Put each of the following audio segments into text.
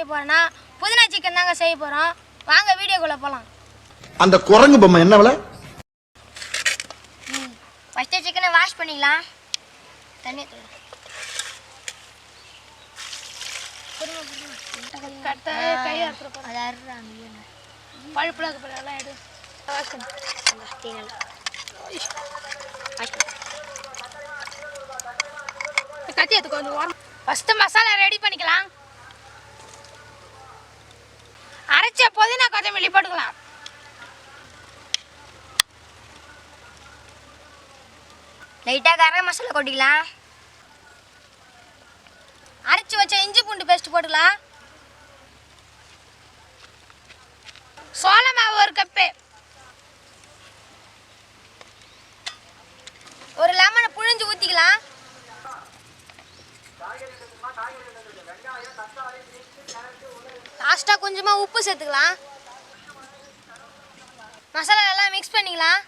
செய்ய போறேன்னா புதினா சிக்கன் தாங்க செய்ய போறோம். வாங்க வீடியோக்குள்ள போலாம். அந்த குரங்கு பொம்மை என்ன விலை? ஃபஸ்ட்டு சிக்கனை வாஷ் பண்ணிக்கலாம். தண்ணி கட்ட கையை அறுத்துற அது அறுறாங்க பழுப்புல இருக்க எல்லாம் எடு வாஷ் பண்ணு. கத்தி எடுத்துக்கோ கொஞ்சம் ஓரம். ஃபஸ்ட்டு மசாலா ரெடி பண்ணிக்கலாம். அரைச்ச புதினா கொத்தமல்லி போட்டுக்கலாம். லைட்டாக கரம் மசாலா கொட்டிக்கலாம். அரைச்சி வச்ச இஞ்சி பூண்டு பேஸ்ட் போட்டுக்கலாம். சோள மாவு ஒரு கப்பு லாஸ்ட்டாக கொஞ்சமாக உப்பு சேர்த்துக்கலாம். மசாலா எல்லாம் மிக்ஸ் பண்ணிக்கலாம்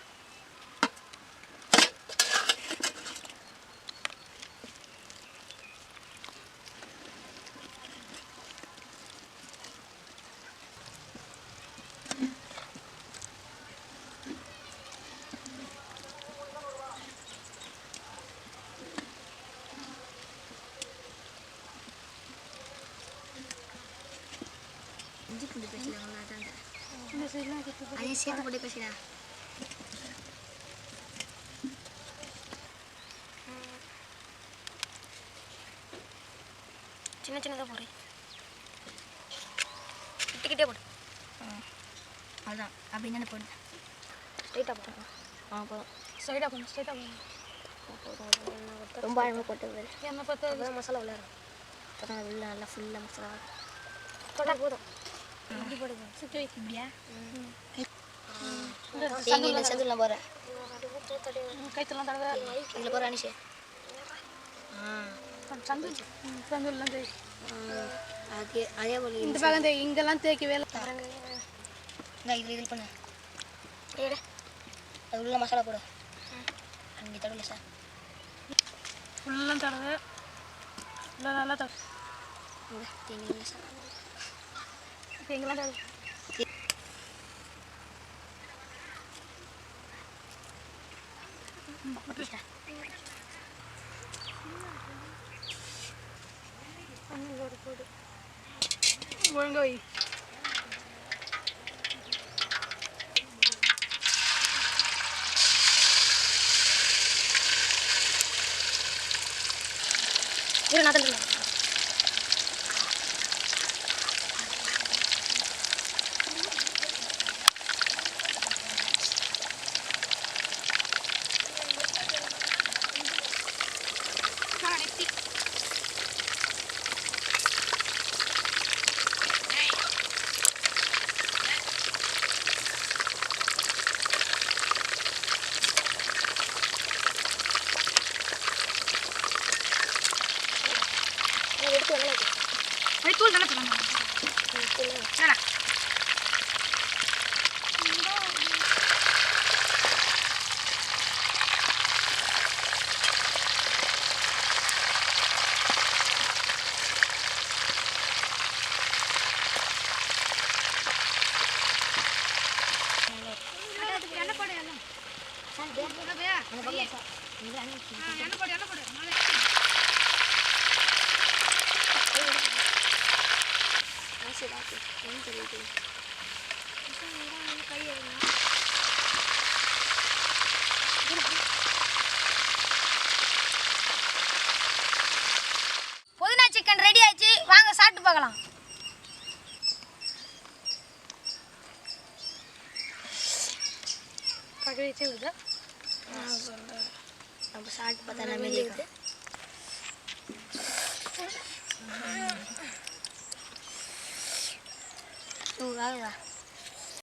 இஞ்சி பூண்டு பேசலாம் அதையும் சேர்த்து போட்டு பேசுகிறேன் சின்ன சின்னதாக போடு கிட்டிக்கிட்டே போடு அதான் அப்படி தானே போடு ஸ்ட்ரைட்டாக போட்டு ஆ போதும் ஸ்ட்ரைட்டாக பண்ணு ஸ்ட்ரைட்டாக பண்ணு ரொம்ப ஆழமாக போட்டு என்ன பார்த்து மசாலா உள்ள நல்லா ஃபுல்லாக மசாலா போதும் இப்படி போடுங்க சுற்றி போகிறேன் கைத்தெல்லாம் தடவை இதில் போகிற அனிஷே சந்து சந்துலாம் தேய் அதே அதே போல இந்த பக்கம் தேய் இங்கெல்லாம் தேய்க்கவே இல்லை இந்த இதில் இதில் பண்ணு அது உள்ள மசாலா போடு அங்கே தடவில்ல சார் ஃபுல்லாக தடவை இல்லை நல்லா தடவை இந்த தேங்காய் சார் இங்கெல்லாம் தடவை ஒழுங்கா வை இரு நான் தள்ளுறேன் அது தூள் தானே என்னடா எண்ணெய் போடு எண்ணெய் உள்ள எண்ணெய் போடு எண்ணெய் போடு மேலே. புதினா சிக்கன் ரெடி ஆயிடுச்சு. வாங்க சாப்பிட்டு பார்க்கலாம். பக்கத்து நம்ம சாப்பிட்டு பார்த்தா நம்ம இருக்குது